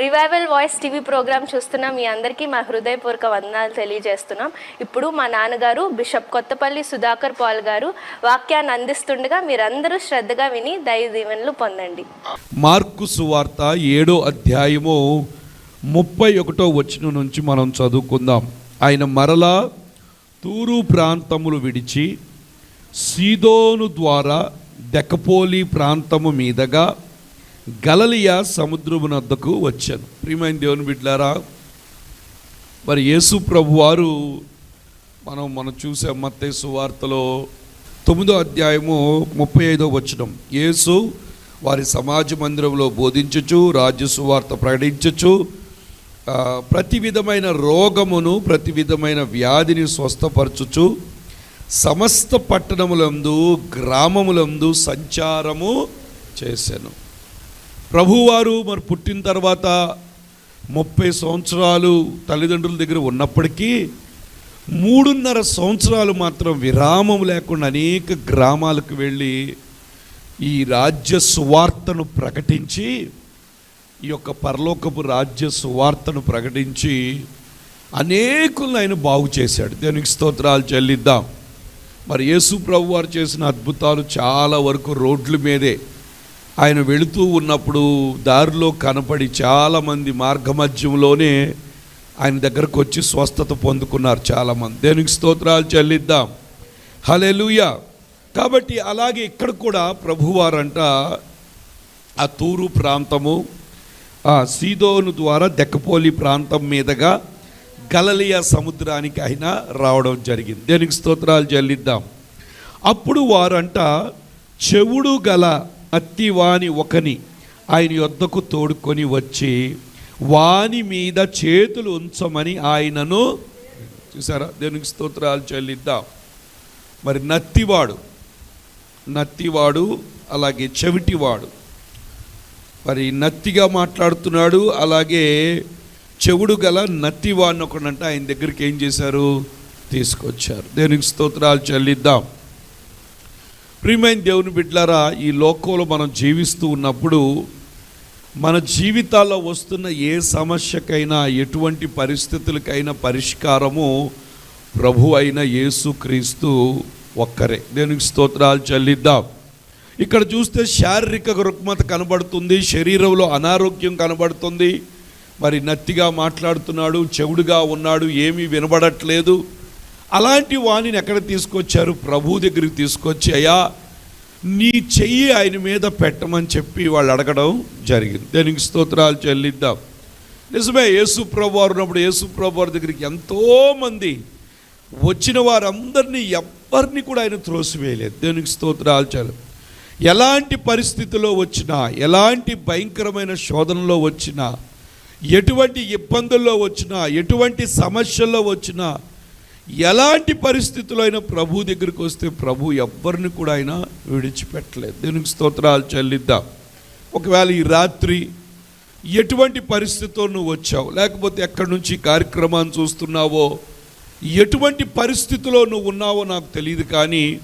Revival voice TV programme చూస్తున్న మీ అందరికీ మా హృదయపూర్వక వందనాలు తెలియజేస్తున్నాం. ఇప్పుడు మా నాన్నగారు బిషప్ కొత్తపల్లి సుధాకర్ పాల్ గారు వాక్యాన్ని అందిస్తుండగా మీరందరూ శ్రద్ధగా విని దైవ దీవెనలు పొందండి. మార్కు సువార్త ఏడో అధ్యాయము ముప్పై ఒకటో వచ్చిన నుంచి మనం చదువుకుందాం. ఆయన మరలా తూరు ప్రాంతములు విడిచి సీదోను ద్వారా దెకపోలి ప్రాంతము మీదగా గలలియా సముద్రమునద్దకు వచ్చాను. ప్రియమైన దేవుని బిడ్డారా మరి యేసు ప్రభు వారు మనం మనం చూసే మత్తే సువార్తలో తొమ్మిదో అధ్యాయము ముప్పై ఐదో వచ్చడం యేసు వారి సమాజ మందిరంలో బోధించచ్చు రాజ్య సువార్త ప్రకటించచ్చు ప్రతి విధమైన రోగమును ప్రతి విధమైన వ్యాధిని స్వస్థపరచుచు సమస్త పట్టణములందు గ్రామములందు సంచారము చేశాను. ప్రభువారు మరి పుట్టిన తర్వాత ముప్పై సంవత్సరాలు తల్లిదండ్రుల దగ్గర ఉన్నప్పటికీ మూడున్నర సంవత్సరాలు మాత్రం విరామం లేకుండా అనేక గ్రామాలకు వెళ్ళి ఈ రాజ్య సువార్తను ప్రకటించి ఈ యొక్క పరలోకపు రాజ్య సువార్తను ప్రకటించి అనేకులను ఆయన బాగు చేశాడు. దేనికి స్తోత్రాలు చెల్లిద్దాం. మరి యేసు ప్రభు వారు చేసిన అద్భుతాలు చాలా వరకు రోడ్ల మీదే ఆయన వెళుతూ ఉన్నప్పుడు దారిలో కనపడి చాలామంది మార్గమధ్యంలోనే ఆయన దగ్గరకు వచ్చి స్వస్థత పొందుకున్నారు చాలామంది. దేనికి స్తోత్రాలు చెల్లిద్దాం. హలెలుయా కాబట్టి అలాగే ఇక్కడ కూడా ప్రభువారంట ఆ తూరు ప్రాంతము ఆ సీదోను ద్వారా దెక్కపోలి ప్రాంతం మీదుగా గలలియా సముద్రానికి ఆయన రావడం జరిగింది. దేనికి స్తోత్రాలు చెల్లిద్దాం. అప్పుడు వారంట చెవుడు గల అత్తివాని ఒకని ఆయన యొద్దకు తోడుకొని వచ్చి వాని మీద చేతులు ఉంచమని ఆయనను చూసారా? దేనికి స్తోత్రాలు చెల్లిద్దాం. మరి నత్తివాడు నత్తివాడు అలాగే చెవిటివాడు. మరి నత్తిగా మాట్లాడుతున్నాడు అలాగే చెవుడు గల నత్తివాడిని ఒకడంటే ఆయన దగ్గరికి ఏం చేశారు? తీసుకొచ్చారు. దేనికి స్తోత్రాలు చెల్లిద్దాం. ప్రియమైన దేవుని బిడ్లారా ఈ లోకంలో మనం జీవిస్తూ ఉన్నప్పుడు మన జీవితాల్లో వస్తున్న ఏ సమస్యకైనా ఎటువంటి పరిస్థితులకైనా పరిష్కారము ప్రభు అయిన యేసుక్రీస్తు ఒక్కరే. దేనికి స్తోత్రాలు చెల్లిద్దాం. ఇక్కడ చూస్తే శారీరక రుగ్మత కనబడుతుంది శరీరంలో అనారోగ్యం కనబడుతుంది. మరి నత్తిగా మాట్లాడుతున్నాడు చెవుడుగా ఉన్నాడు ఏమీ వినబడట్లేదు. అలాంటి వాణిని ఎక్కడ తీసుకొచ్చారు? ప్రభు దగ్గరికి తీసుకొచ్చి అయ్యా నీ చెయ్యి ఆయన మీద పెట్టమని చెప్పి వాళ్ళు అడగడం జరిగింది. దానికి స్తోత్రాలు చెల్లిద్దాం. నిజమే యేసు ప్రభు వారు ఉన్నప్పుడు యేసు ప్రభు వారి దగ్గరికి ఎంతోమంది వచ్చిన వారందరినీ ఎవ్వరిని కూడా ఆయన త్రోసివేయలేదు. దేనికి స్తోత్రాలు చాలు ఎలాంటి పరిస్థితిలో వచ్చినా ఎలాంటి భయంకరమైన శోధనలో వచ్చినా ఎటువంటి ఇబ్బందుల్లో వచ్చినా ఎటువంటి సమస్యల్లో వచ్చినా ఎలాంటి పరిస్థితుల్లో అయినా ప్రభు దగ్గరికి వస్తే ప్రభు ఎవరిని కూడా ఆయన విడిచిపెట్టలేదు. దీనికి స్తోత్రాలు చెల్లిద్దాం. ఒకవేళ ఈ రాత్రి ఎటువంటి పరిస్థితితో నువ్వు వచ్చావు? లేకపోతే ఎక్కడి నుంచి కార్యక్రమాన్ని చూస్తున్నావో? ఎటువంటి పరిస్థితిలో నువ్వు ఉన్నావో నాకు తెలియదు కానీ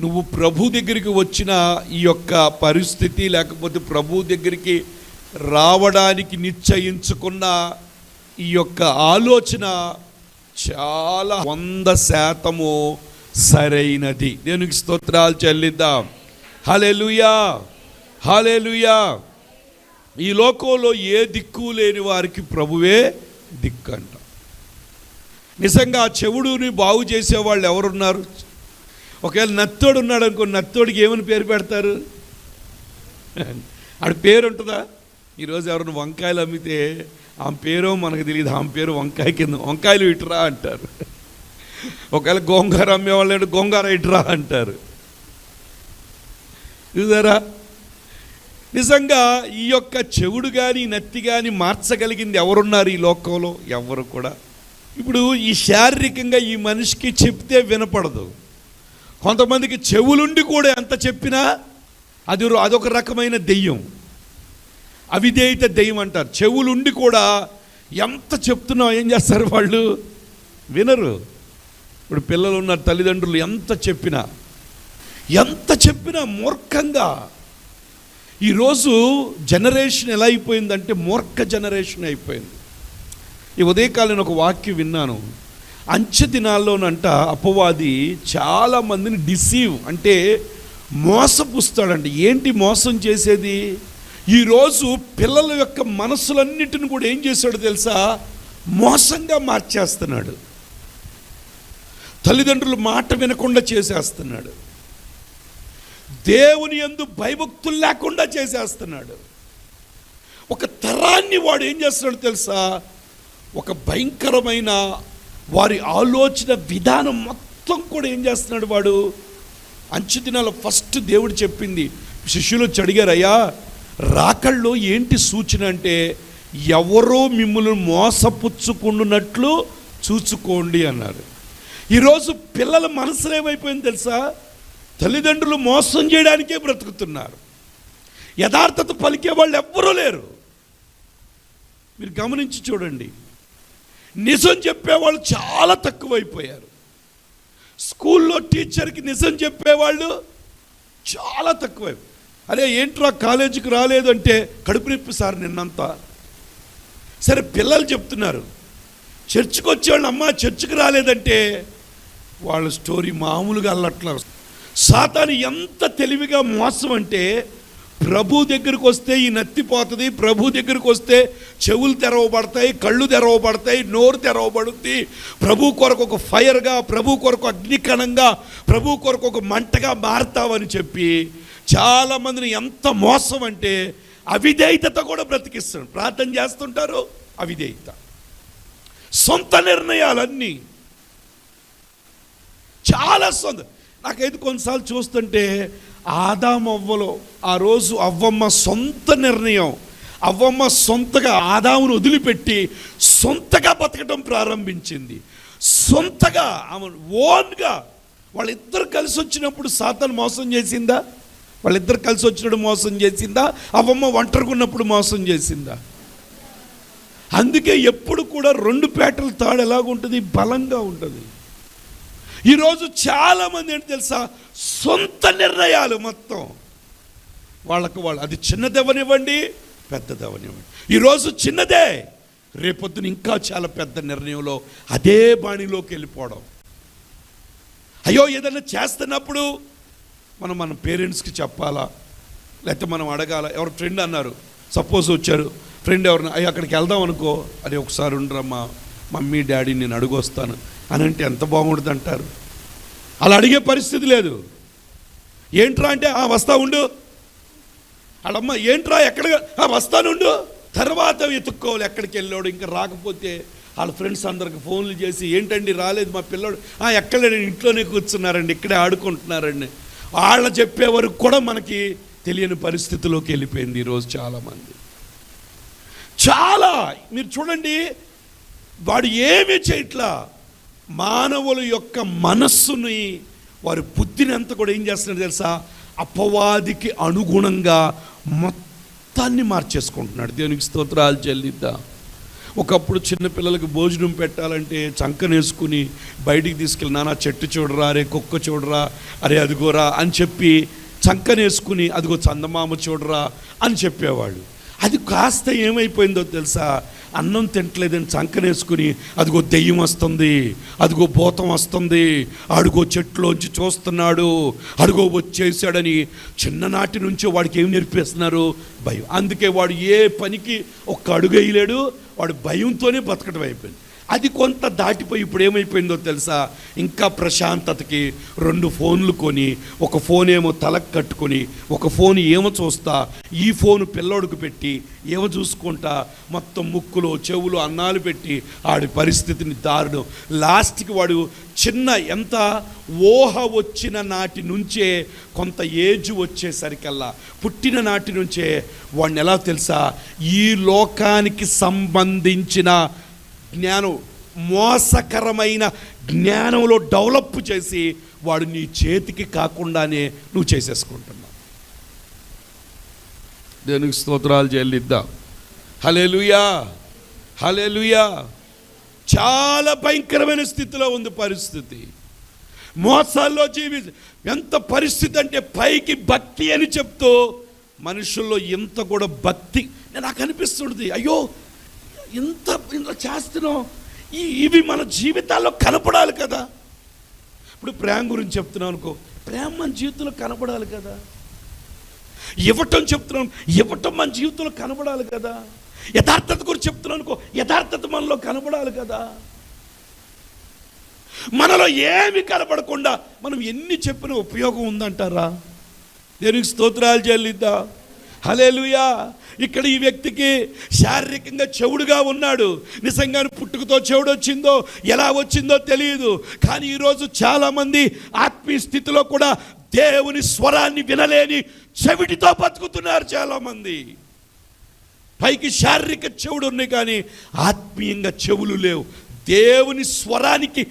నువ్వు ప్రభు దగ్గరికి వచ్చిన ఈ యొక్క పరిస్థితి లేకపోతే ప్రభు దగ్గరికి రావడానికి నిశ్చయించుకున్న ఈ యొక్క ఆలోచన చాలా వంద శాతము సరైనది. దేనికి స్తోత్రాలు చెల్లిద్దాం. హలెలుయా హలెలుయా ఈ లోకంలో ఏ దిక్కు లేని వారికి ప్రభువే దిక్కు అంట నిజంగా ఆ చెవుడుని బాగు చేసేవాళ్ళు ఎవరున్నారు? ఒకవేళ నత్తోడు ఉన్నాడు అనుకో నత్తోడికి ఏమని పేరు పెడతారు? ఆడ పేరు ఉంటుందా ఈరోజు ఎవరైనా వంకాయలు అమ్మితే ఆమె పేరో మనకు తెలియదు ఆమె పేరు వంకాయ కింద వంకాయలు ఇటురా అంటారు. ఒకవేళ గోంగార అమ్మేవాళ్ళు గోంగార ఇటురా అంటారు. చూసారా? నిజంగా ఈ యొక్క చెవుడు కానీ నత్తి కానీ మార్చగలిగింది ఎవరున్నారు ఈ లోకంలో? ఎవరు కూడా. ఇప్పుడు ఈ శారీరకంగా ఈ మనిషికి చెప్తే వినపడదు. కొంతమందికి చెవులుండి కూడా ఎంత చెప్పినా అది అదొక రకమైన దెయ్యం. అవిధేయత దెయ్యం అంటారు. చెవులుండి కూడా ఎంత చెప్తున్నావు ఏం చేస్తారు వాళ్ళు? వినరు. ఇప్పుడు పిల్లలు ఉన్న తల్లిదండ్రులు ఎంత చెప్పినా ఎంత చెప్పినా మూర్ఖంగా. ఈరోజు జనరేషన్ ఎలా అయిపోయిందంటే మూర్ఖ జనరేషన్ అయిపోయింది. ఈ ఉదయకాలం ఒక వాక్యం విన్నాను. అంచె దినాల్లోనంట అపవాది చాలా మందిని డిసీవ్ అంటే మోసపుస్తాడండి ఏంటి మోసం చేసేది? ఈరోజు పిల్లల యొక్క మనసులన్నిటిని కూడా ఏం చేశాడు తెలుసా? మోసంగా మార్చేస్తున్నాడు. తల్లిదండ్రులు మాట వినకుండా చేసేస్తున్నాడు. దేవుని యందు భయభక్తులు లేకుండా చేసేస్తున్నాడు. ఒక తరాన్ని వాడు ఏం చేస్తున్నాడు తెలుసా? ఒక భయంకరమైన వారి ఆలోచన విధానం మొత్తం కూడా ఏం చేస్తున్నాడు వాడు? అంచు దినాల ఫస్ట్ దేవుడు చెప్పింది. శిష్యులు వచ్చి అడిగారు అయ్యా రాకళ్ళు ఏంటి సూచన అంటే ఎవరో మిమ్మల్ని మోసపుచ్చుకుండునట్లు చూసుకోండి అన్నారు. ఈరోజు పిల్లల మనసులో ఏమైపోయింది తెలుసా? తల్లిదండ్రులు మోసం చేయడానికే బ్రతుకుతున్నారు. యథార్థత పలికే వాళ్ళు ఎవ్వరూ లేరు. మీరు గమనించి చూడండి. నిజం చెప్పేవాళ్ళు చాలా తక్కువైపోయారు. స్కూల్లో టీచర్కి నిజం చెప్పేవాళ్ళు చాలా తక్కువైపోయారు అరే ఏంట్రా కాలేజీకి రాలేదంటే కడుపు నొప్పి సార్ నిన్నంతా. సరే పిల్లలు చెప్తున్నారు. చర్చికి వచ్చేవాళ్ళు అమ్మ చర్చికి రాలేదంటే వాళ్ళ స్టోరీ మామూలుగా అల్లట్లా సాతాను ఎంత తెలివిగా మోసం అంటే ప్రభు దగ్గరికి వస్తే ఈ నత్తిపోతుంది ప్రభు దగ్గరికి వస్తే చెవులు తెరవబడతాయి కళ్ళు తెరవబడతాయి నోరు తెరవబడుద్ది ప్రభు కొరకు ఒక ఫైర్గా ప్రభు కొరకు అగ్నికణంగా ప్రభు కొరకు ఒక మంటగా మారుతావని చెప్పి చాలామందిని ఎంత మోసం అంటే అవిధేయత కూడా బ్రతికిస్తారు ప్రార్థన చేస్తుంటారు అవిధేయత. సొంత నిర్ణయాలన్నీ. చాలా సొంత. నాకైతే కొన్నిసార్లు చూస్తుంటే ఆదాం అవ్వలో ఆ రోజు అవ్వమ్మ సొంత నిర్ణయం అవ్వమ్మ సొంతగా ఆదామును వదిలిపెట్టి సొంతగా బతకటం ప్రారంభించింది. సొంతగా ఆమె ఓన్గా వాళ్ళిద్దరు కలిసి వచ్చినప్పుడు సాతాను మోసం చేసిందా? వాళ్ళిద్దరు కలిసి వచ్చినప్పుడు మోసం చేసిందా? అవ్వమ్మ ఒంటరిగున్నప్పుడు మోసం చేసిందా? అందుకే ఎప్పుడు కూడా రెండు పేటల తాడు ఎలాగుంటుంది బలంగా ఉంటుంది. ఈరోజు చాలామంది ఏంటి తెలుసా? సొంత నిర్ణయాలు మొత్తం. వాళ్ళకు వాళ్ళు అది చిన్నదెవనివ్వండి పెద్దదెవనివ్వండి ఈరోజు చిన్నదే. రేపొద్దున ఇంకా చాలా పెద్ద నిర్ణయంలో అదే బాణిలోకి వెళ్ళిపోవడం. అయ్యో ఏదైనా చేస్తున్నప్పుడు మనం మన పేరెంట్స్కి చెప్పాలా? లేకపోతే మనం అడగాల? ఎవరు ఫ్రెండ్ అన్నారు. సపోజ్ వచ్చారు. ఫ్రెండ్ ఎవరిని అయ్యో అక్కడికి వెళ్దాం అనుకో. అది ఒకసారి ఉండరమ్మా. మమ్మీ డాడీ నేను అడుగొస్తాను. అని అంటే ఎంత బాగుంటుంది అంటారు అలా అడిగే పరిస్థితి లేదు. ఏంట్రా అంటే ఆ వస్తా ఉండు. వాళ్ళమ్మ ఏంట్రా? ఎక్కడ? ఆ వస్తానుండు తర్వాత వెతుక్కోవాలి ఎక్కడికి వెళ్ళాడు ఇంకా రాకపోతే వాళ్ళ ఫ్రెండ్స్ అందరికి ఫోన్లు చేసి ఏంటండి రాలేదు మా పిల్లోడు. ఎక్కడ ఇంట్లోనే కూర్చున్నారండి ఇక్కడే ఆడుకుంటున్నారండి. వాళ్ళ చెప్పే వరకు కూడా మనకి తెలియని పరిస్థితిలోకి వెళ్ళిపోయింది ఈరోజు చాలామంది. చాలా మీరు చూడండి వాడు ఏమీ చేయట్లా మానవుల యొక్క మనస్సుని వారి బుద్ధినంత కూడా ఏం చేస్తున్నారు తెలుసా? అపవాదికి అనుగుణంగా మొత్తాన్ని మార్చేసుకుంటున్నాడు. దేవునికి స్తోత్రాలు చెల్లిద్దాం. ఒకప్పుడు చిన్నపిల్లలకి భోజనం పెట్టాలంటే చంకనేసుకుని బయటికి తీసుకెళ్ళి నా చెట్టు చూడరా అరే కుక్క చూడరా అరే అదిగోరా అని చెప్పి చంకనేసుకుని అదిగో చందమామ చూడరా అని చెప్పేవాళ్ళు. అది కాస్త ఏమైపోయిందో తెలుసా? అన్నం తింటలేదని చంకనేసుకుని అదిగో దెయ్యం వస్తుంది అదిగో భూతం వస్తుంది అడుగో చెట్లోంచి చూస్తున్నాడు అడుగో వచ్చేసాడని చిన్ననాటి నుంచి వాడికి ఏం నేర్పిస్తున్నారు? భయం. అందుకే వాడు ఏ పనికి ఒక్క అడుగు వేయలేడు వాడు భయంతోనే బతకడం అయిపోయింది. అది కొంత దాటిపోయి ఇప్పుడు ఏమైపోయిందో తెలుసా? ఇంకా ప్రశాంతతకి రెండు ఫోన్లు కొని ఒక ఫోన్ ఏమో తలకు కట్టుకొని ఒక ఫోన్ ఏమో చూస్తా ఈ ఫోన్ పిల్లోడికి పెట్టి ఏమో చూసుకుంటా మొత్తం ముక్కులు చెవులు అన్నాలు పెట్టి ఆడి పరిస్థితిని దారుణం. లాస్ట్కి వాడు చిన్న ఎంత ఊహ వచ్చిన నాటి నుంచే కొంత ఏజ్ వచ్చేసరికల్లా పుట్టిన నాటి నుంచే వాడిని ఎలా తెలుసా? ఈ లోకానికి సంబంధించిన జ్ఞానం మోసకరమైన జ్ఞానంలో డెవలప్ చేసి వాడు నీ చేతికి కాకుండానే నువ్వు చేసేసుకుంటున్నావు. దేనికి స్తోత్రాలు చెల్లిద్దాం. హలేలుయా హలేలుయా చాలా భయంకరమైన స్థితిలో ఉంది పరిస్థితి. మోసాల్లో జీవి ఎంత పరిస్థితి అంటే పైకి భక్తి అని చెప్తూ మనుషుల్లో ఇంత కూడా భక్తి నాకు అనిపిస్తుంది అయ్యో ఇంత ఇంత చేస్తున్నాం ఈ ఇవి మన జీవితాల్లో కనపడాలి కదా. ఇప్పుడు ప్రేమ గురించి చెప్తున్నాం అనుకో ప్రేమ మన జీవితంలో కనపడాలి కదా. ఇవ్వటం చెప్తున్నాం ఇవ్వటం మన జీవితంలో కనపడాలి కదా. యథార్థత గురించి చెప్తున్నాం అనుకో యథార్థత మనలో కనపడాలి కదా. మనలో ఏమి కనపడకుండా మనం ఎన్ని చెప్పిన ఉపయోగం ఉందంటారా? దేనికి స్తోత్రాలు చెల్లిద్దా. హలేలుయా ఇక్కడ ఈ వ్యక్తికి శారీరకంగా చెవుడుగా ఉన్నాడు. నిజంగానే పుట్టుకతో చెవుడు వచ్చిందో ఎలా వచ్చిందో తెలియదు. కానీ ఈరోజు చాలామంది ఆత్మీయ స్థితిలో కూడా దేవుని స్వరాన్ని వినలేని చెవిటితో బతుకుతున్నారు చాలామంది. పైకి శారీరక చెవుడు ఉన్నాయి కానీ ఆత్మీయంగా చెవులు లేవు. దేవుని స్వరానికి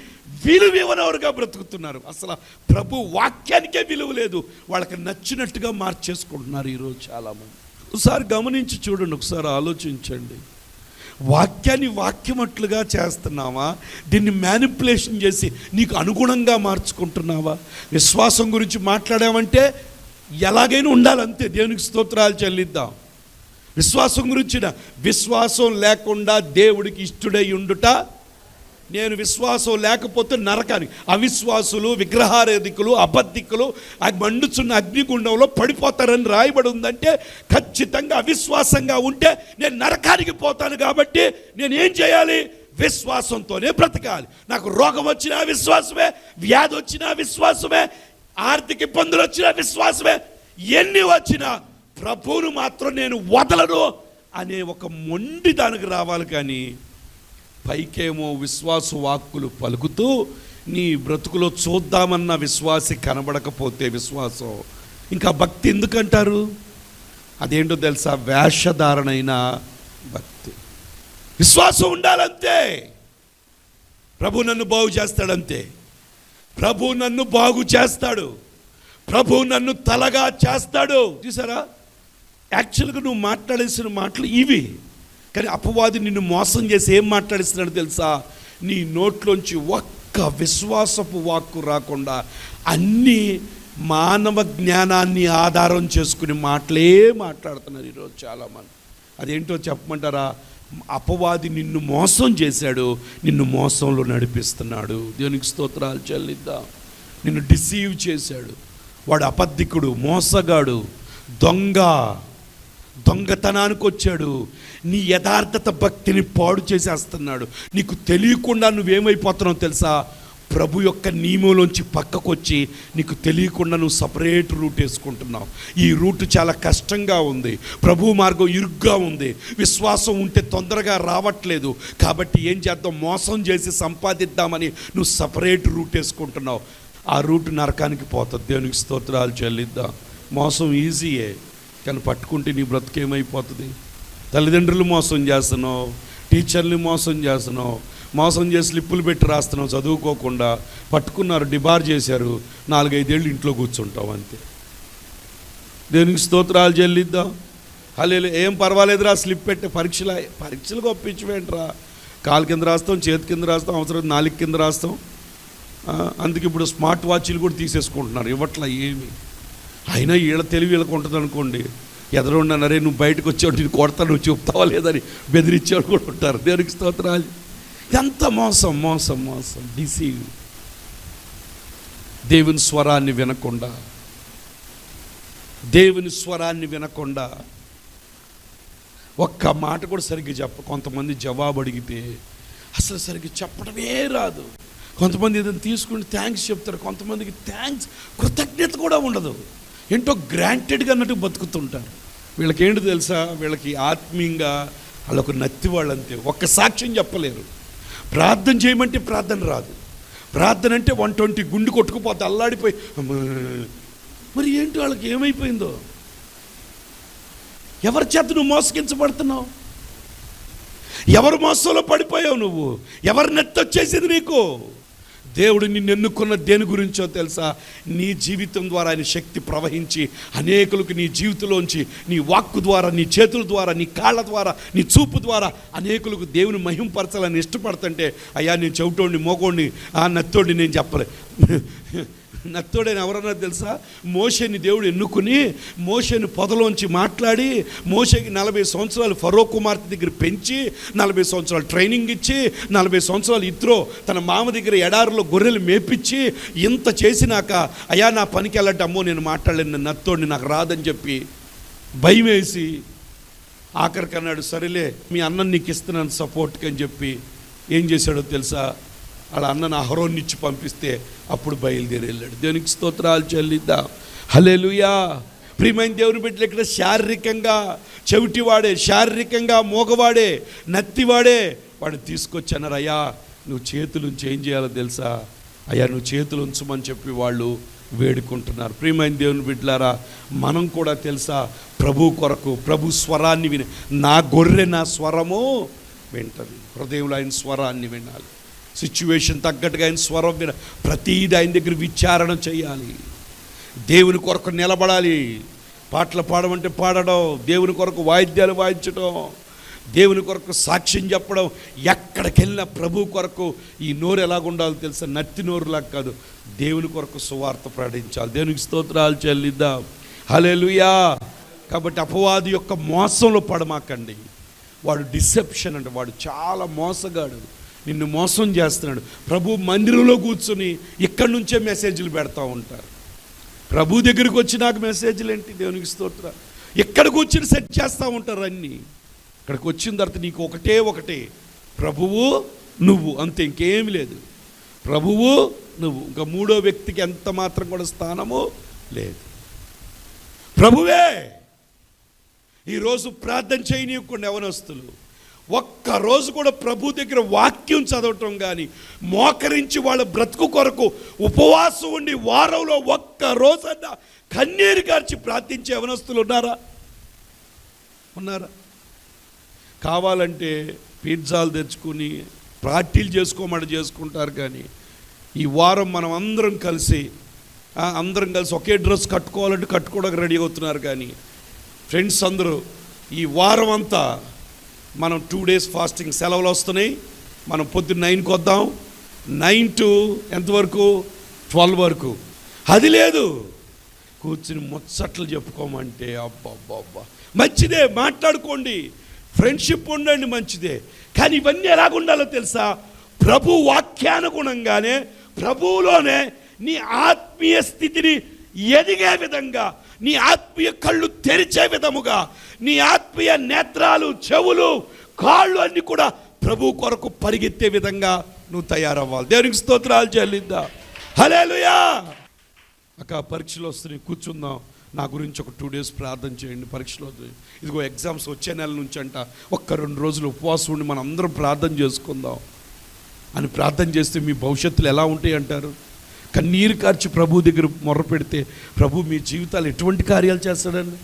విలువ ఇవ్వనవరుగా బ్రతుకుతున్నారు. అసలు ప్రభు వాక్యానికే విలువ లేదు. వాళ్ళకి నచ్చినట్టుగా మార్చేసుకుంటున్నారు ఈరోజు చాలామంది ఒకసారి గమనించి చూడండి ఒకసారి ఆలోచించండి. వాక్యాన్ని వాక్యమట్లుగా చేస్తున్నావా? దీన్ని మ్యానిపులేషన్ చేసి నీకు అనుగుణంగా మార్చుకుంటున్నావా? విశ్వాసం గురించి మాట్లాడామంటే ఎలాగైనా ఉండాలంతే. దేవునికి స్తోత్రాలు చెల్లిద్దాం. విశ్వాసం గురించిన విశ్వాసం లేకుండా దేవుడికి ఇష్టడై ఉండుట నేను విశ్వాసం లేకపోతే నరకానికి అవిశ్వాసులు విగ్రహారేధికులు అబద్ధికులు ఆ మండుచున్న అగ్నిగుండంలో పడిపోతారని రాయబడి ఉందంటే ఖచ్చితంగా అవిశ్వాసంగా ఉంటే నేను నరకానికి పోతాను కాబట్టి నేను ఏం చేయాలి? విశ్వాసంతోనే బ్రతకాలి. నాకు రోగం వచ్చినా విశ్వాసమే వ్యాధి వచ్చినా విశ్వాసమే ఆర్థిక ఇబ్బందులు వచ్చినా విశ్వాసమే ఎన్ని వచ్చినా ప్రభువును మాత్రం నేను వదలను అనే ఒక మొండి దానికి రావాలి కానీ పైకేమో విశ్వాస వాక్కులు పలుకుతూ నీ బ్రతుకులో చూద్దామన్న విశ్వాసి కనబడకపోతే విశ్వాసం. ఇంకా భక్తి ఎందుకంటారు? అదేంటో తెలుసా? వేషధారణైన భక్తి. విశ్వాసం ఉండాలంతే. ప్రభు నన్ను బాగు చేస్తాడంతే. ప్రభు నన్ను బాగు చేస్తాడు. ప్రభు నన్ను తలగా చేస్తాడు. చూసారా? యాక్చువల్గా నువ్వు మాట్లాడేసిన మాటలు ఇవి. కానీ అపవాది నిన్ను మోసం చేసి ఏం మాట్లాడిస్తున్నాడు తెలుసా? నీ నోట్లోంచి ఒక్క విశ్వాసపు వాక్కు రాకుండా అన్నీ మానవ జ్ఞానాన్ని ఆధారం చేసుకుని మాటలే మాట్లాడుతున్నారు ఈరోజు చాలామంది. అదేంటో చెప్పమంటారా? అపవాది నిన్ను మోసం చేశాడు నిన్ను మోసంలో నడిపిస్తున్నాడు. దేవునికి స్తోత్రాలు చెల్లిద్దాం. నిన్ను డిసీవ్ చేశాడు. వాడు అబద్ధికుడు మోసగాడు దొంగ దొంగతనానికి వచ్చాడు. నీ యథార్థత భక్తిని పాడు చేసేస్తున్నాడు. నీకు తెలియకుండా నువ్వేమైపోతున్నావు తెలుసా? ప్రభు యొక్క నియమంలోంచి పక్కకు వచ్చి నీకు తెలియకుండా నువ్వు సపరేట్ రూట్ వేసుకుంటున్నావు. ఈ రూట్ చాలా కష్టంగా ఉంది. ప్రభు మార్గం ఇరుగ్గా ఉంది. విశ్వాసం ఉంటే తొందరగా రావట్లేదు. కాబట్టి ఏం చేద్దాం? మోసం చేసి సంపాదిద్దామని నువ్వు సపరేట్ రూట్ వేసుకుంటున్నావు. ఆ రూట్ నరకానికి పోతుంది. దేవునికి స్తోత్రాలు చెల్లిద్దాం. మోసం ఈజీయే. కానీ పట్టుకుంటే నీ బ్రతుకేమైపోతుంది తల్లిదండ్రులు మోసం చేస్తున్నావు టీచర్ని మోసం చేస్తున్నావు మోసం చేసి స్లిప్పులు పెట్టి రాస్తున్నావు చదువుకోకుండా పట్టుకున్నారు డిబార్ చేశారు నాలుగైదేళ్ళు ఇంట్లో కూర్చుంటావు అంతే. దేనికి స్తోత్రాలు చెల్లిద్దాం? అల్లే ఏం పర్వాలేదురా స్లిప్ పెట్టి పరీక్షలు పరీక్షలు ఒప్పించవేంట్రా? కాలు కింద రాస్తాం చేతి కింద రాస్తాం అవసరం నాలుగు కింద రాస్తాం. అందుకే ఇప్పుడు స్మార్ట్ వాచ్లు కూడా తీసేసుకుంటున్నారు ఇవ్వట్లా ఏమి? అయినా వీళ్ళ తెలివి వీళ్ళకి ఉంటుంది అనుకోండి ఎదురుండనరే నువ్వు బయటకు వచ్చేవాడు నేను కొడతా నువ్వు చెప్తావా లేదని బెదిరించేవాడు కూడా ఉంటారు. దేవునికి స్తోత్రాలు. ఎంత మోసం మోసం మోసం. డిసీవ్ దేవుని స్వరాన్ని వినకుండా దేవుని స్వరాన్ని వినకుండా ఒక్క మాట కూడా సరిగ్గా చెప్ప కొంతమంది జవాబు అడిగితే అసలు సరిగ్గా చెప్పడమే రాదు. కొంతమంది ఏదైనా తీసుకుని థ్యాంక్స్ చెప్తారు కొంతమందికి థ్యాంక్స్ కృతజ్ఞత కూడా ఉండదు. ఏంటో గ్రాంటెడ్గా అన్నట్టు బతుకుతుంటారు. వీళ్ళకేంటి తెలుసా? వీళ్ళకి ఆత్మీయంగా వాళ్ళకు నత్తి వాళ్ళంతే. ఒక్క సాక్ష్యం చెప్పలేరు. ప్రార్థన చేయమంటే ప్రార్థన రాదు. ప్రార్థన అంటే వన్ ట్వంటీ గుండు కొట్టుకుపోతే అల్లాడిపోయి మరి ఏంటి వాళ్ళకి ఏమైపోయిందో? ఎవరి చేత నువ్వు మోసగించబడుతున్నావు? ఎవరు మోసంలో పడిపోయావు నువ్వు? ఎవరి నెత్తొచ్చేసింది నీకు? దేవుడు నిన్ను ఎన్నుకున్న దేని గురించో తెలుసా? నీ జీవితం ద్వారా ఆయన శక్తి ప్రవహించి అనేకులకు నీ జీవితంలోంచి నీ వాక్కు ద్వారా నీ చేతుల ద్వారా నీ కాళ్ళ ద్వారా నీ చూపు ద్వారా అనేకులకు దేవుని మహింపరచాలని ఇష్టపడుతుంటే అయ్యా నేను చెవిటోడిని మోగోడిని ఆ నత్తోడిని నేను చెప్పలే. నత్తోడైన ఎవరన్నా తెలుసా? మోషని దేవుడు ఎన్నుకుని మోషని పొదలోంచి మాట్లాడి మోషకి నలభై సంవత్సరాలు ఫరో కుమార్తె దగ్గర పెంచి నలభై సంవత్సరాలు ట్రైనింగ్ ఇచ్చి నలభై సంవత్సరాలు ఇత్రో తన మామ దగ్గర ఎడారిలో గొర్రెలు మేపించి ఇంత చేసినాక అయ్యా నా పనికి వెళ్ళట్టు అమ్మో నేను మాట్లాడలేను నత్తోడిని నాకు రాదని చెప్పి భయం వేసి ఆఖరికి అన్నాడు సరేలే మీ అన్నం నీకు ఇస్తున్నాను సపోర్ట్కి అని చెప్పి ఏం చేశాడో తెలుసా? వాళ్ళ అన్నను అహరోన్నిచ్చి పంపిస్తే అప్పుడు బయలుదేరి వెళ్ళాడు. దేవునికి స్తోత్రాలు చెల్లిద్దాం. హలేలుయా ప్రియమైన దేవుని బిడ్డలు ఇక్కడ శారీరకంగా చెవిటివాడే శారీరకంగా మోగవాడే నత్తివాడే. వాడు తీసుకొచ్చన్నారు అయ్యా. నువ్వు చేతులు ఏం చేయాలో తెలుసా? అయ్యా నువ్వు చేతులు ఉంచమని చెప్పి వాళ్ళు వేడుకుంటున్నారు. ప్రియమైన దేవుని బిడ్డలారా మనం కూడా తెలుసా ప్రభు కొరకు ప్రభు స్వరాన్ని విని నా గొర్రె నా స్వరము వింటది. హృదయంలో ఆయన స్వరాన్ని వినాలి. సిచ్యువేషన్ తగ్గట్టుగా ఆయన స్వరం విన ప్రతీది ఆయన దగ్గర విచారణ చేయాలి. దేవుని కొరకు నిలబడాలి. పాటలు పాడమంటే పాడడం దేవుని కొరకు వాయిద్యాలు వాయించడం దేవుని కొరకు సాక్ష్యం చెప్పడం ఎక్కడికి వెళ్ళినా ప్రభు కొరకు ఈ నోరు ఎలాగుండాలో తెలుసా? నత్తి నోరులాగా కాదు. దేవుని కొరకు సువార్త ప్రకటించాలి. దేవునికి స్తోత్రాలు చెల్లిద్దాం. హలేలుయా కాబట్టి అపవాది యొక్క మోసంలో పడమాకండి. వాడు డిసెప్షన్ అంటే వాడు చాలా మోసగాడు. నిన్ను మోసం చేస్తున్నాడు. ప్రభు మందిరంలో కూర్చుని ఇక్కడి నుంచే మెసేజ్లు పెడతా ఉంటారు. ప్రభు దగ్గరికి వచ్చి నాకు మెసేజ్లు ఏంటి? దేవునికి స్తోత్ర ఇక్కడ కూర్చుని సెట్ చేస్తూ ఉంటారు అన్నీ. ఇక్కడికి వచ్చిన తర్వాత నీకు ఒకటే ఒకటే. ప్రభువు నువ్వు అంతే ఇంకేమి లేదు. ప్రభువు నువ్వు. ఇంకా మూడో వ్యక్తికి ఎంత మాత్రం కూడా స్థానము లేదు. ప్రభువే! ఈరోజు ప్రార్థన చేయనీయకుండా యవనస్తులు. ఒక్క రోజు కూడా ప్రభు దగ్గర వాక్యం చదవటం కానీ మోకరించి వాళ్ళ బ్రతుకు కొరకు ఉపవాసం ఉండి వారంలో ఒక్క రోజన్నా కన్నీరు గార్చి ప్రార్థించే అవనస్తులు ఉన్నారా? ఉన్నారా? కావాలంటే పిజ్జాలు తెచ్చుకుని పార్టీలు చేసుకోమని చేసుకుంటారు కానీ ఈ వారం మనం అందరం కలిసి అందరం కలిసి ఒకే డ్రెస్ కట్టుకోవాలంటే కట్టుకోవడానికి రెడీ అవుతున్నారు కానీ ఫ్రెండ్స్ అందరూ ఈ వారం అంతా మనం టూ డేస్ ఫాస్టింగ్ సెలవులు వస్తున్నాయి. మనం పొద్దున్న నైన్కి వద్దాం. నైన్ టు ఎంతవరకు ట్వెల్వ్ వరకు. అది లేదు. కూర్చుని ముచ్చట్లు చెప్పుకోమంటే అబ్బా మంచిదే మాట్లాడుకోండి. ఫ్రెండ్షిప్ ఉండండి మంచిదే. కానీ ఇవన్నీ ఎలాగుండాలో తెలుసా? ప్రభు వాక్యానుగుణంగానే ప్రభువులోనే నీ ఆత్మీయ స్థితిని ఎదిగే విధంగా నీ ఆత్మీయ కళ్ళు తెరిచే విధముగా నీ ఆత్మీయ నేత్రాలు చెవులు కాళ్ళు అన్నీ కూడా ప్రభు కొరకు పరిగెత్తే విధంగా నువ్వు తయారవ్వాలి. దేవునికి స్తోత్రాలు చెల్లిద్దా. హలేలుయా అక్క పరీక్షలు వస్తున్నాయి కూర్చుందాం. నా గురించి ఒక టూ డేస్ ప్రార్థన చేయండి పరీక్షలు. ఇదిగో ఎగ్జామ్స్ వచ్చే నెల నుంచి అంట ఒక్క రెండు రోజులు ఉపవాసం ఉండి మనం అందరం ప్రార్థన చేసుకుందాం. అని ప్రార్థన చేస్తే మీ భవిష్యత్తులు ఎలా ఉంటాయి అంటారు? కన్నీరు కార్చి ప్రభు దగ్గర మొర్ర పెడితే ప్రభు మీ జీవితాలు ఎటువంటి కార్యాలు చేస్తాడండి?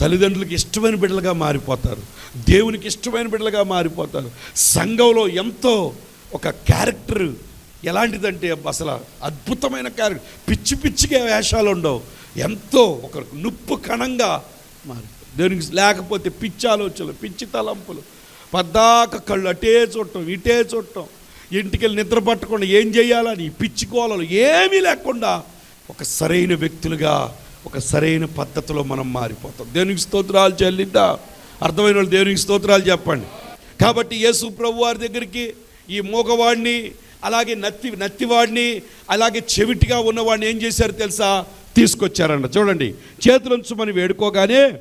తల్లిదండ్రులకు ఇష్టమైన బిడ్డలుగా మారిపోతారు. దేవునికి ఇష్టమైన బిడ్డలుగా మారిపోతారు. సంఘంలో ఎంతో ఒక క్యారెక్టర్ ఎలాంటిదంటే అసలు అద్భుతమైన క్యారెక్టర్. పిచ్చి పిచ్చిగా వేషాలు ఉండవు. ఎంతో ఒక నుప్పు కణంగా మారి దేవునికి లేకపోతే పిచ్చి ఆలోచనలు పిచ్చి తలంపులు. పద్దాక కళ్ళు అటే చూడటం ఇటే చూడటం. ఇంటికి వెళ్ళి నిద్ర పట్టకుండా ఏం చేయాలని? ఈ పిచ్చి కోలలు ఏమీ లేకుండా ఒక సరైన వ్యక్తులుగా ఒక సరైన పద్ధతిలో మనం మారిపోతాం. దేవునికి స్తోత్రాలు చెల్లిద్దా? అర్థమైన వాళ్ళు దేవునికి స్తోత్రాలు చెప్పండి. కాబట్టి యేసు ప్రభు వారి దగ్గరికి ఈ మూగవాడిని అలాగే నత్తి నత్తివాడిని అలాగే చెవిటిగా ఉన్నవాడిని ఏం చేశారు తెలుసా? తీసుకొచ్చారంట. చూడండి చేతులుంచమని వేడుకోగానే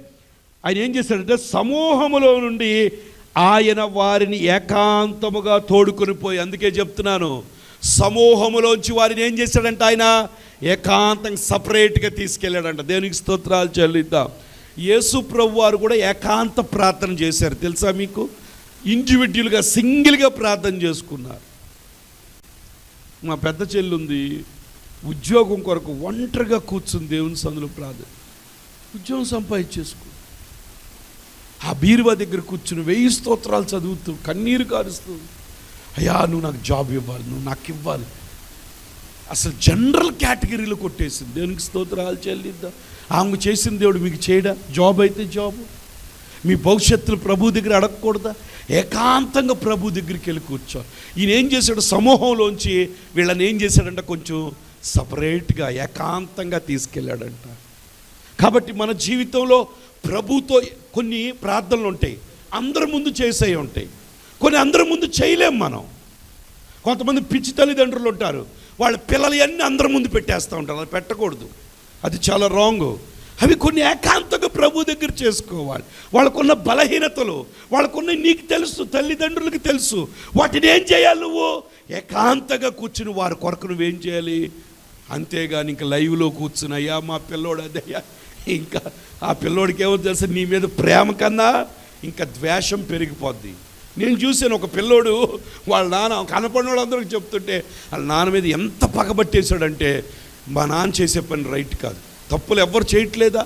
ఆయన ఏం చేశాడంటే సమూహములో నుండి ఆయన వారిని ఏకాంతముగా తోడుకొని పోయి అందుకే చెప్తున్నాను సమూహములోంచి వారిని ఏం చేశాడంట ఆయన? ఏకాంతంగా సపరేట్గా తీసుకెళ్ళాడంట. దేవునికి స్తోత్రాలు చెల్లిద్దాం. యేసు ప్రభు వారు కూడా ఏకాంత ప్రార్థన చేశారు. తెలుసా మీకు? ఇండివిజువల్గా సింగిల్గా ప్రార్థన చేసుకున్నారు. మా పెద్ద చెల్లి ఉంది ఉద్యోగం కొరకు ఒంటరిగా కూర్చుని దేవుని సందులో ప్రార్థన ఉద్యోగం సంపాదించేసుకో. ఆ బీరువా దగ్గర కూర్చుని వెయ్యి స్తోత్రాలు చదువుతూ కన్నీరు కారుస్తూ అయ్యా నువ్వు నాకు జాబ్ ఇవ్వాలి నువ్వు నాకు ఇవ్వాలి. అసలు జనరల్ కేటగిరీలో కొట్టేసింది. దేవునికి స్తోత్రాలు చెల్లిద్దాం? ఆమె చేసిన దేవుడు మీకు చేయడా? జాబ్ అయితే జాబ్. మీ భవిష్యత్తులు ప్రభు దగ్గర అడగకూడదా? ఏకాంతంగా ప్రభు దగ్గరికి వెళ్ళి కూర్చో. ఈయన ఏం చేశాడు? సమూహంలోంచి వీళ్ళని ఏం చేశాడంట కొంచెం సపరేట్గా ఏకాంతంగా తీసుకెళ్ళాడంట. కాబట్టి మన జీవితంలో ప్రభుతో కొన్ని ప్రార్థనలు ఉంటాయి. అందరి ముందు చేసే ఉంటాయి. కొన్ని అందరి ముందు చేయలేం మనం. కొంతమంది పిచ్చి తల్లిదండ్రులు ఉంటారు. వాళ్ళ పిల్లలు అన్నీ అందరి ముందు పెట్టేస్తూ ఉంటారు. అది పెట్టకూడదు. అది చాలా రాంగ్ అవి కొన్ని ఏకాంతంగా ప్రభు దగ్గర చేసుకోవాలి. వాళ్ళకున్న బలహీనతలు వాళ్ళకున్న నీకు తెలుసు తల్లిదండ్రులకు తెలుసు. వాటిని ఏం చేయాలి నువ్వు? ఏకాంతంగా కూర్చుని వారి కొరకు నువ్వేం చేయాలి? అంతేగాని ఇంకా లైవ్లో కూర్చుని అయ్యా మా పిల్లోడు అదయ్యా ఇంకా ఆ పిల్లోడికి ఏమో తెలుసు నీ మీద ప్రేమ కన్నా ఇంకా ద్వేషం పెరిగిపోద్ది. నేను చూశాను ఒక పిల్లోడు వాళ్ళ నాన్న కనపడిన వాళ్ళందరికీ చెప్తుంటే వాళ్ళ నాన్న మీద ఎంత పగబట్టేశాడంటే మా నాన్న చేసే పని రైట్ కాదు. తప్పులు ఎవ్వరు చేయట్లేదా?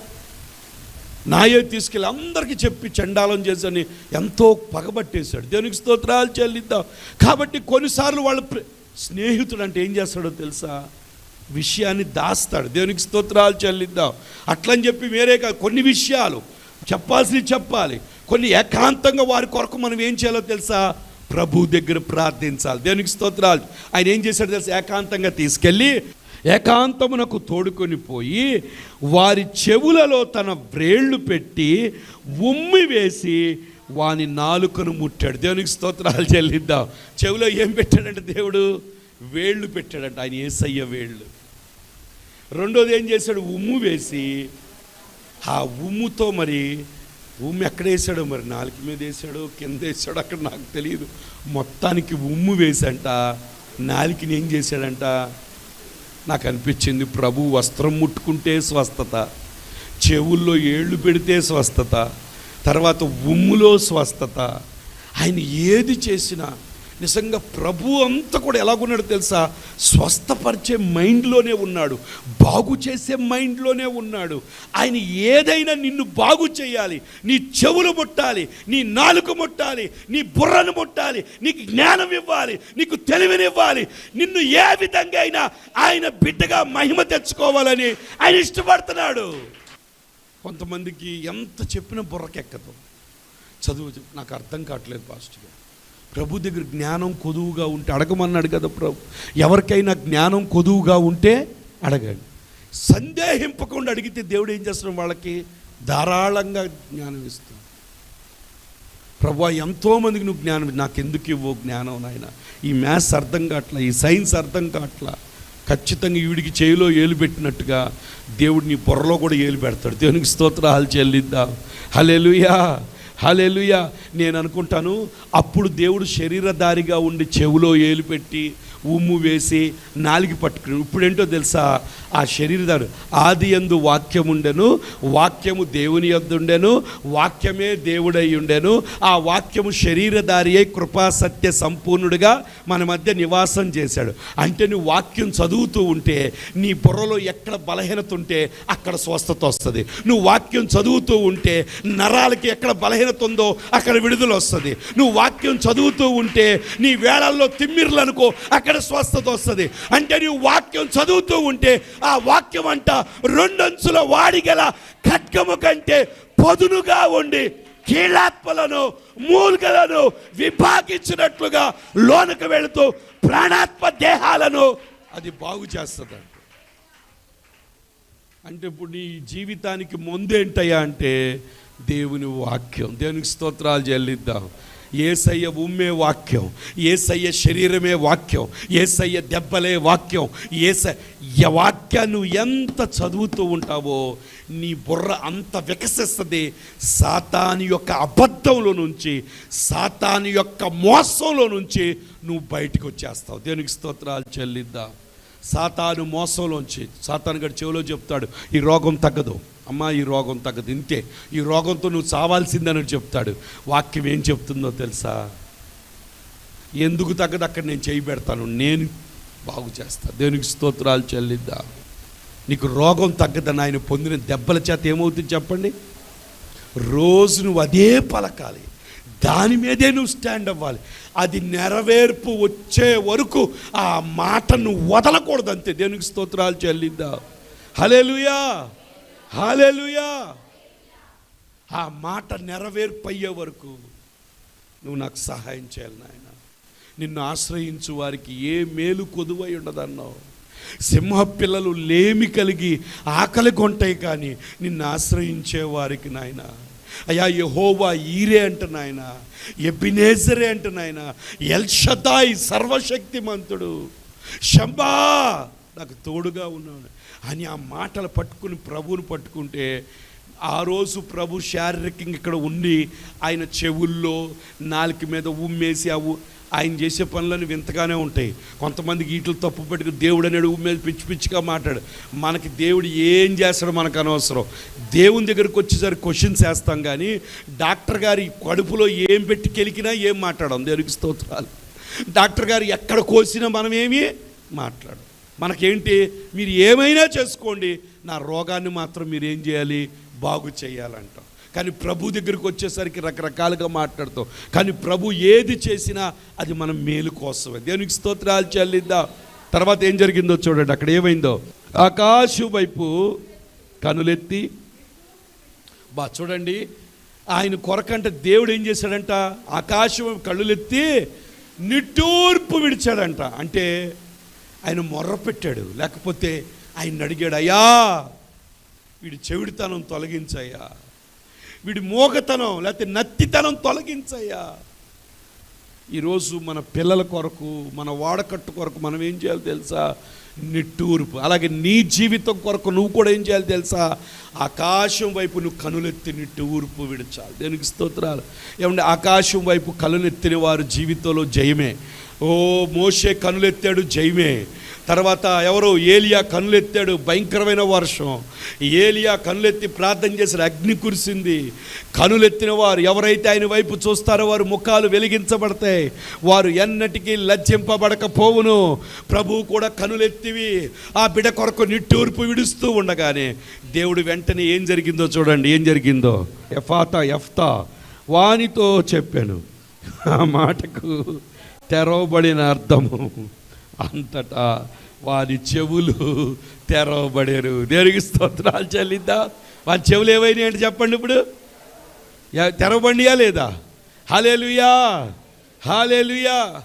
నాయే తీసుకెళ్ళి అందరికీ చెప్పి చండాలం చేసని ఎంతో పగబట్టేశాడు దేవునికి స్తోత్రాలు చెల్లిద్దాం. కాబట్టి కొన్నిసార్లు వాళ్ళ స్నేహితుడు అంటే ఏం చేస్తాడో తెలుసా? విషయాన్ని దాస్తాడు. దేవునికి స్తోత్రాలు చెల్లిద్దాం. అట్లని చెప్పి వేరే కాదు కొన్ని విషయాలు చెప్పాల్సినవి చెప్పాలి. కొన్ని ఏకాంతంగా వారి కొరకు మనం ఏం చేయాలో తెలుసా? ప్రభు దగ్గర ప్రార్థించాలి. దేవునికి స్తోత్రాలు. ఆయన ఏం చేశాడు తెలుసా? ఏకాంతంగా తీసుకెళ్ళి ఏకాంతమునకు తోడుకొని పోయి వారి చెవులలో తన వ్రేళ్ళు పెట్టి ఉమ్మి వేసి వాని నాలుకను ముట్టాడు. దేవునికి స్తోత్రాలు చెల్లిద్దాం. చెవిలో ఏం పెట్టాడంటే దేవుడు? వేళ్ళు పెట్టాడంట. ఆయన ఏసయ్య వేళ్ళు రెండోది ఏం చేశాడు? ఉమ్ము వేసి ఆ ఉమ్ముతో మరి ఉమ్ము ఎక్కడ వేసాడో మరి? నాలుక మీద వేసాడో కింద వేసాడో అక్కడ నాకు తెలియదు. మొత్తానికి ఉమ్ము వేసంట నాలికని ఏం చేశాడంట? నాకు అనిపించింది ప్రభు వస్త్రం ముట్టుకుంటే స్వస్థత చెవుల్లో ఏళ్ళు పెడితే స్వస్థత తర్వాత ఉమ్ములో స్వస్థత. ఆయన ఏది చేసినా నిజంగా ప్రభు అంతా కూడా ఎలాగున్నాడు తెలుసా? స్వస్థపరిచే మైండ్లోనే ఉన్నాడు. బాగు చేసే మైండ్లోనే ఉన్నాడు. ఆయన ఏదైనా నిన్ను బాగు చేయాలి. నీ చెవులు ముట్టాలి. నీ నాలుక ముట్టాలి. నీ బుర్రను ముట్టాలి. నీకు జ్ఞానం ఇవ్వాలి. నీకు తెలివినివ్వాలి. నిన్ను ఏ విధంగా అయినా ఆయన బిడ్డగా మహిమ తెచ్చుకోవాలని ఆయన ఇష్టపడుతున్నాడు. కొంతమందికి ఎంత చెప్పినా బుర్రకెక్కదు. చదువు నాకు అర్థం కావట్లేదు పాస్ట్గా ప్రభు దగ్గర జ్ఞానం కొదువుగా ఉంటే అడగమన్నాడు కదా ప్రభు. ఎవరికైనా జ్ఞానం కొదువుగా ఉంటే అడగండి. సందేహింపకుండా అడిగితే దేవుడు ఏం చేస్తున్నాడు? వాళ్ళకి ధారాళంగా జ్ఞానం ఇస్తుంది ప్రభు ఎంతోమందికి నువ్వు జ్ఞానం నాకు ఎందుకు ఇవ్వవు జ్ఞానం నాయన? ఈ మ్యాథ్స్ అర్థం కావట్లా ఈ సైన్స్ అర్థం కావట్లా ఖచ్చితంగా ఈవిడికి చేయిలో ఏలు పెట్టినట్టుగా దేవుడు నీ బుర్రలో కూడా ఏలు పెడతాడు. దేవునికి స్తోత్రాలు చెల్లిద్దాం. హలెలుయా హలెలుయ నేను అనుకుంటాను అప్పుడు దేవుడు శరీరధారిగా ఉండి చెవులో ఏలు పెట్టి ఉమ్ము వేసి నాలిగి పట్టుకుని. ఇప్పుడేంటో తెలుసా? ఆ శరీరదారు ఆది ఎందు వాక్యం ఉండెను వాక్యము దేవుని యొద్ద ఉండెను వాక్యమే దేవుడై ఉండెను. ఆ వాక్యము శరీరధారి అయి కృపా సత్య సంపూర్ణుడిగా మన మధ్య నివాసం చేశాడు. అంటే నువ్వు వాక్యం చదువుతూ ఉంటే నీ బుర్రలో ఎక్కడ బలహీనత ఉంటే అక్కడ స్వస్థత వస్తుంది. నువ్వు వాక్యం చదువుతూ ఉంటే నరాలకి ఎక్కడ బలహీనత ఉందో అక్కడ విడుదల వస్తుంది. నువ్వు వాక్యం చదువుతూ ఉంటే నీ వేళల్లో తిమ్మిర్లు అనుకో అక్కడ స్వస్థత వస్తుంది. అంటే నువ్వు వాక్యం చదువుతూ ఉంటే ఆ వాక్యం అంట రెండంచుల వాడిగల ఖడ్గము కంటే పదునుగా ఉండి కీళాత్మలను మూలికలను విభాగించినట్లుగా లోనకు వెళుతూ ప్రాణాత్మ దేహాలను అది బాగు చేస్తుంది అంటే ఇప్పుడు నీ జీవితానికి ముందేంటయ్యా అంటే దేవుని వాక్యం. దేవునికి స్తోత్రాలు చెల్లిద్దాం. ఏసయ్య ఉమ్మే వాక్యం ఏసయ్య శరీరమే వాక్యం ఏసయ్య దెబ్బలే వాక్యం. ఏస వాక్యాన్ని నువ్వు ఎంత చదువుతూ ఉంటావో నీ బుర్ర అంత వికసిస్తుంది. సాతాని యొక్క అబద్ధంలో నుంచి సాతాని యొక్క మోసంలో నుంచి నువ్వు బయటకు వచ్చేస్తావు. దేవునికి స్తోత్రాలు చెల్లిద్దా. సాతాను మోసంలోంచి సాతాను గడి చెవిలో చెప్తాడు ఈ రోగం తగ్గదు. అమ్మా ఈ రోగం తగ్గదు ఇంతే ఈ రోగంతో నువ్వు చావాల్సిందని చెప్తాడు. వాక్యం ఏం చెప్తుందో తెలుసా? ఎందుకు తగ్గదు? అక్కడ నేను చేయి పెడతాను. నేను బాగు చేస్తా. దేనికి స్తోత్రాలు చెల్లిద్దా. నీకు రోగం తగ్గదని ఆయన పొందిన దెబ్బల చేత ఏమవుతుంది చెప్పండి? రోజు నువ్వు అదే పలకాలి. దాని మీదే నువ్వు స్టాండ్ అవ్వాలి. అది నెరవేర్పు వచ్చే వరకు ఆ మాటను వదలకూడదు అంతే దేనికి స్తోత్రాలు చెల్లిద్దా. హలేలుయా హాలెలుయా ఆ మాట నెరవేర్పయ్యే వరకు నువ్వు నాకు సహాయం చేయాలి నాయన. నిన్ను ఆశ్రయించు వారికి ఏ మేలు కొదువై ఉండదన్నావు. సింహ పిల్లలు లేమి కలిగి ఆకలి కొంటాయి కానీ నిన్ను ఆశ్రయించే వారికి నాయన. అయ్యా యహోవా ఈరే అంట నాయన. ఎబినేజరే అంట నాయన. ఎల్షదాయ్ సర్వశక్తిమంతుడు. శంబా నాకు తోడుగా ఉన్నాడు. అని ఆ మాటలు పట్టుకుని ప్రభువుని పట్టుకుంటే ఆ రోజు ప్రభు శారీరకంగా ఇక్కడ ఉండి ఆయన చెవుల్లో నాలుక మీద ఉమ్మేసి ఆ ఆయన చేసే పనులను వింతగానే ఉంటాయి. కొంతమందికి వీటిలో తప్పు పెట్టుకుని దేవుడు అనేది ఉమ్మేసి పిచ్చి పిచ్చిగా మాట్లాడు. మనకి దేవుడు ఏం చేస్తాడో మనకు అనవసరం. దేవుని దగ్గరికి వచ్చేసరికి క్వశ్చన్స్ వేస్తాం కానీ డాక్టర్ గారి కడుపులో ఏం పెట్టి కెలికినా ఏం మాట్లాడడం. దేవునికి స్తోత్రాలు. డాక్టర్ గారు ఎక్కడ కోసినా మనం ఏమీ మాట్లాడు మనకేంటి? మీరు ఏమైనా చేసుకోండి నా రోగాన్ని మాత్రం మీరు ఏం చేయాలి? బాగు చేయాలంటాం. కానీ ప్రభు దగ్గరికి వచ్చేసరికి రకరకాలుగా మాట్లాడతాం. కానీ ప్రభు ఏది చేసినా అది మనం మేలు కోసమే. దేవునికి స్తోత్రాలు చెల్లిద్దా. తర్వాత ఏం జరిగిందో చూడండి అక్కడ ఏమైందో? ఆకాశం వైపు కనులెత్తి బా చూడండి ఆయన కొరకంటే దేవుడు ఏం చేశాడంట? ఆకాశం వైపు కళ్ళులెత్తి నిట్టూర్పు విడిచాడంట. అంటే ఆయన మొర్ర పెట్టాడు. లేకపోతే ఆయన అడిగాడు అయ్యా వీడి చెవిడితనం తొలగించయ్యా. వీడి మోగతనం లేకపోతే నత్తితనం తొలగించయ్యా. ఈరోజు మన పిల్లల కొరకు మన వాడకట్టు కొరకు మనం ఏం చేయాలి తెలుసా? నిట్టూర్పు. అలాగే నీ జీవితం కొరకు నువ్వు కూడా ఏం చేయాలి తెలుసా? ఆకాశం వైపు నువ్వు కనులెత్తి నిట్టూర్పు విడిచాలి. దేనికి స్తోత్రాలు? ఏమంటే ఆకాశం వైపు కనులెత్తిన వారు జీవితంలో జయమే. ఓ మోషే కనులెత్తాడు జయమే. తర్వాత ఎవరో ఏలియా కనులెత్తాడు భయంకరమైన వర్షం. ఏలియా కనులెత్తి ప్రార్థన చేసిన అగ్ని కురిసింది. కనులెత్తిన వారు ఎవరైతే ఆయన వైపు చూస్తారో వారు ముఖాలు వెలిగించబడతాయి. వారు ఎన్నటికీ లజ్జింపబడకపోవును. ప్రభువు కూడా కనులెత్తివి. ఆ బిడ కొరకు నిట్టూర్పు విడుస్తూ ఉండగానే దేవుడు వెంటనే ఏం జరిగిందో చూడండి ఏం జరిగిందో. ఎఫాతా ఎఫ్తా వానితో చెప్పాను. ఆ మాటకు తెరవబడిన అర్థము. అంతటా వారి చెవులు తెరవబడారు. దేనికి స్తోత్రాలు చెల్లిద్దా. వారి చెవులు ఏవైనా అంటే చెప్పండి ఇప్పుడు? యా- లేదా? హాలేలుయా హాలేలుయా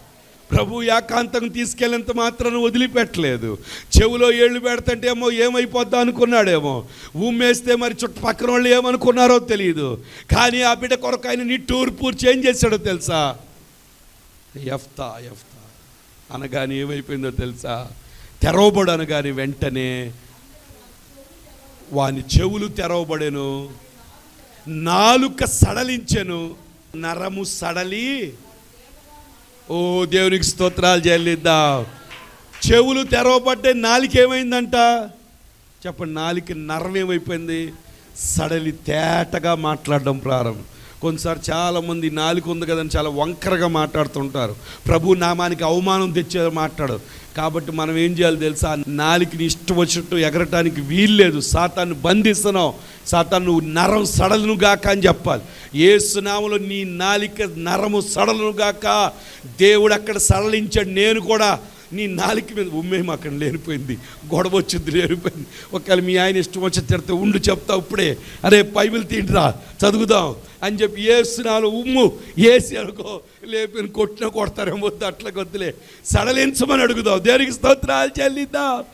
ప్రభు ఏకాంతం తీసుకెళ్ళేంత మాత్రం వదిలిపెట్టలేదు. చెవులో ఏళ్ళు పెడతంటే ఏమో ఏమైపోద్దా అనుకున్నాడేమో. ఉమ్మేస్తే మరి చుట్టుపక్కల వాళ్ళు ఏమనుకున్నారో తెలియదు కానీ ఆ బిడ్డ కొరకు ఆయన నిట్టూర్పూర్ చేంజ్ చేశాడో తెలుసా? ఎఫ్తా ఎఫ్తా అనగానే ఏమైపోయిందో తెలుసా? తెరవబడు అనగానే వెంటనే వాని చెవులు తెరవబడెను నాలుక సడలించెను నరము సడలి. ఓ దేవునికి స్తోత్రాలు చెల్లిద్దాం. చెవులు తెరవబడ్డే నాలుక ఏమైందంట? చెప్పండి నాలుక నరం ఏమైపోయింది? సడలి తేటగా మాట్లాడడం ప్రారంభం. కొన్నిసార్లు చాలామంది నాలుక ఉంది కదని చాలా వంకరగా మాట్లాడుతుంటారు. ప్రభు నామానికి అవమానం తెచ్చే మాట్లాడు. కాబట్టి మనం ఏం చేయాలి తెలుసా? నాలుకని ఇష్టం వచ్చినట్టు ఎగరటానికి వీల్లేదు సాతాన్ని బంధిస్తున్నావు. సాతాను నువ్వు నరం సడలను గాక అని చెప్పాలి. ఏ నీ నాలిక నరము సడలను గాక దేవుడు అక్కడ సడలించాడు. నేను కూడా నీ నాలిక మీద ఉమ్మేం అక్కడ లేనిపోయింది. గొడవ వచ్చింది లేనిపోయింది. ఒకవేళ మీ ఆయన ఇష్టం వచ్చి తిడితే ఉండు చెప్తా ఇప్పుడే. అరే పైబిల్ తింటురా చదువుదాం అని చెప్పి ఏసునాలు ఉమ్ము. ఏసి అనుకో లేపిన కొట్టిన కొడతారేమో వద్దు అట్లా కొద్దులే సడలించమని అడుగుదాం. దేనికి స్తోత్రాలు చెల్లిద్దాం?